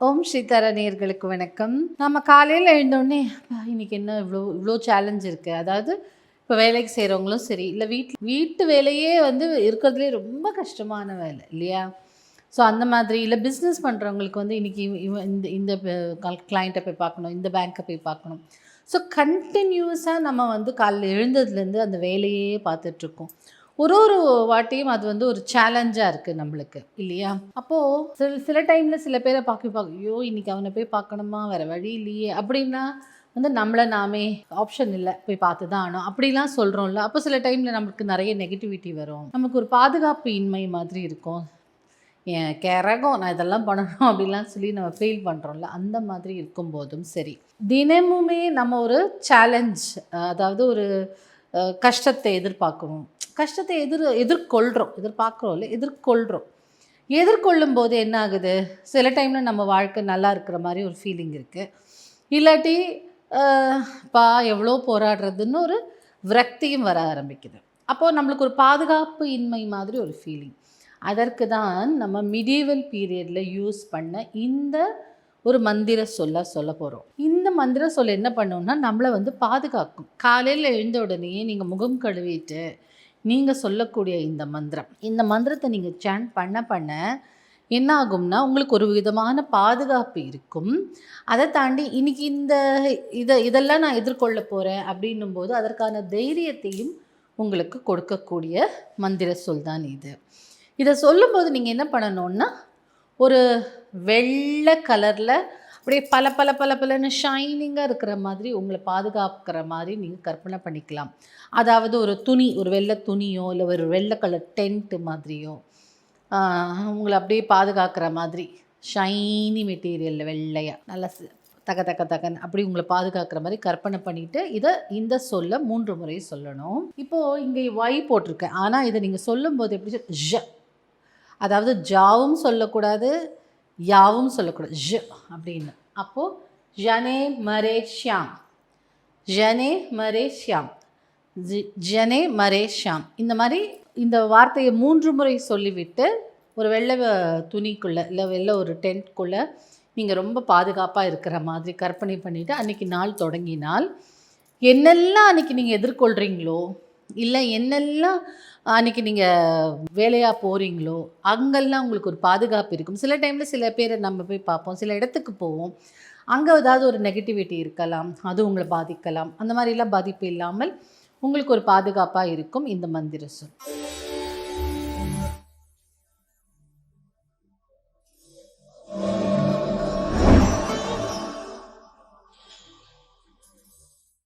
ஓம் ஸ்ரீதரணியர்களுக்கு வணக்கம். நம்ம காலையில் எழுந்தோடனே இன்றைக்கி இன்னைக்கு என்ன இவ்வளோ இவ்வளோ சேலஞ்ச் இருக்குது அதாவது இப்போ வேலைக்கு செய்கிறவங்களும் சரி இல்லை வீட் வீட்டு வேலையே வந்து இருக்கிறதுலே ரொம்ப கஷ்டமான வேலை இல்லையா? ஸோ அந்த மாதிரி இல்லை பிஸ்னஸ் பண்ணுறவங்களுக்கு வந்து இன்றைக்கி இவன் இந்த இந்த கிளைண்ட்டை போய் பார்க்கணும் இந்த பேங்க்கை போய் பார்க்கணும். ஸோ கண்டினியூஸாக நம்ம வந்து காலையில் எழுந்ததுலேருந்து அந்த வேலையே பார்த்துட்ருக்கோம் ஒரு ஒரு வாட்டியும் அது வந்து ஒரு சேலஞ்சாக இருக்குது நம்மளுக்கு இல்லையா? அப்போது சில சில டைமில் சில பேரை பார்க்க பார்க்க ஐயோ இன்னைக்கு அவனை போய் பார்க்கணுமா? வேறு வழி இல்லையே. அப்படின்னா வந்து நம்மளை நாமே ஆப்ஷன் இல்லை. போய் பார்த்து தான் ஆனோம் அப்படிலாம் சொல்கிறோம்ல அப்போ சில டைமில் நம்மளுக்கு நிறைய நெகட்டிவிட்டி வரும். நமக்கு ஒரு பாதுகாப்பு இன்மை மாதிரி இருக்கும். என் கிறகம் நான் இதெல்லாம் பண்ணணும் அப்படிலாம் சொல்லி நம்ம ஃபீல் பண்ணுறோம்ல அந்த மாதிரி இருக்கும்போதும் சரி. தினமுமே நம்ம ஒரு சேலஞ்ச் அதாவது ஒரு கஷ்டத்தை எதிர்பார்க்கணும் கஷ்டத்தை எதிர் எதிர்கொள்கிறோம் எதிர்பார்க்குறோம் இல்லை எதிர்கொள்கிறோம் எதிர்கொள்ளும் போது என்ன ஆகுது? சில டைமில் நம்ம வாழ்க்கை நல்லா இருக்கிற மாதிரி ஒரு ஃபீலிங் இருக்குது இல்லாட்டி பா எவ்வளோ போராடுறதுன்னு ஒரு விரக்தியும் வர ஆரம்பிக்குது. அப்போது நம்மளுக்கு ஒரு பாதுகாப்பு இன்மை மாதிரி ஒரு ஃபீலிங் அதற்கு தான் நம்ம மிடிவல் பீரியடில் யூஸ் பண்ண இந்த ஒரு மந்திர சொல்ல சொல்ல போகிறோம் இந்த மந்திர சொல்ல என்ன பண்ணும்னா நம்மளை வந்து பாதுகாக்கும். காலையில் எழுந்த உடனே நீங்கள் முகம் கழுவிட்டு நீங்கள் சொல்லக்கூடிய இந்த மந்திரம். இந்த மந்திரத்தை நீங்கள் சேன் பண்ண பண்ண என்ன ஆகும்னா உங்களுக்கு ஒரு விதமான பாதுகாப்பு இருக்கும். அதை தாண்டி இன்னைக்கு இந்த இதை இதெல்லாம் நான் எதிர்கொள்ள போகிறேன் அப்படின்னும் போது அதற்கான தைரியத்தையும் உங்களுக்கு கொடுக்கக்கூடிய மந்திர சொல் தான் இது. இதை சொல்லும்போது நீங்கள் என்ன பண்ணணும்னா ஒரு வெள்ளை கலரில் அப்படியே பல பல பல பலன்னு ஷைனிங்காக இருக்கிற மாதிரி உங்களை பாதுகாக்கிற மாதிரி நீங்கள் கற்பனை பண்ணிக்கலாம். அதாவது ஒரு துணி ஒரு வெள்ளை துணியோ இல்லை ஒரு வெள்ளை கலர் டென்ட்டு மாதிரியோ உங்களை அப்படியே பாதுகாக்கிற மாதிரி ஷைனி மெட்டீரியலில் வெள்ளையாக நல்லா தக்க தக தக்கன் அப்படி உங்களை பாதுகாக்கிற மாதிரி கற்பனை பண்ணிவிட்டு இதை இந்த சொல்ல மூன்று முறை சொல்லணும். இப்போது இங்கே ஒய் போட்டிருக்கேன். ஆனால் இதை நீங்கள் சொல்லும்போது எப்படி ஷ அதாவது ஜாவும் சொல்லக்கூடாது யாவும் சொல்லக்கூடாது. ஜ அப்படின்னு. அப்போது ஜனே மரே ஷியாம். ஜனே மரே ஷியாம். ஜி- ஜனே மரே ஷியாம். இந்த மாதிரி இந்த வார்த்தையை மூன்று முறை சொல்லிவிட்டு ஒரு வெள்ளை துணிக்குள்ளே இல்லை வெள்ளை ஒரு டென்ட்குள்ளே நீங்கள் ரொம்ப பாதுகாப்பாக இருக்கிற மாதிரி கற்பனை பண்ணிவிட்டு அன்றைக்கி நாள் தொடங்கினால் என்னெல்லாம் அன்றைக்கி நீங்கள் எதிர்கொள்கிறீங்களோ இல்லை என்னெல்லாம் அன்றைக்கி நீங்கள் வேலையாக போகிறீங்களோ அங்கெல்லாம் உங்களுக்கு ஒரு பாதுகாப்பு இருக்கும். சில டைமில் சில பேரை நம்ம போய் பார்ப்போம். சில இடத்துக்கு போவோம். அங்கே ஏதாவது ஒரு நெகட்டிவிட்டி இருக்கலாம். அது உங்களை பாதிக்கலாம். அந்த மாதிரிலாம் பாதிப்பு இல்லாமல் உங்களுக்கு ஒரு பாதுகாப்பாக இருக்கும் இந்த மந்திர சொல்.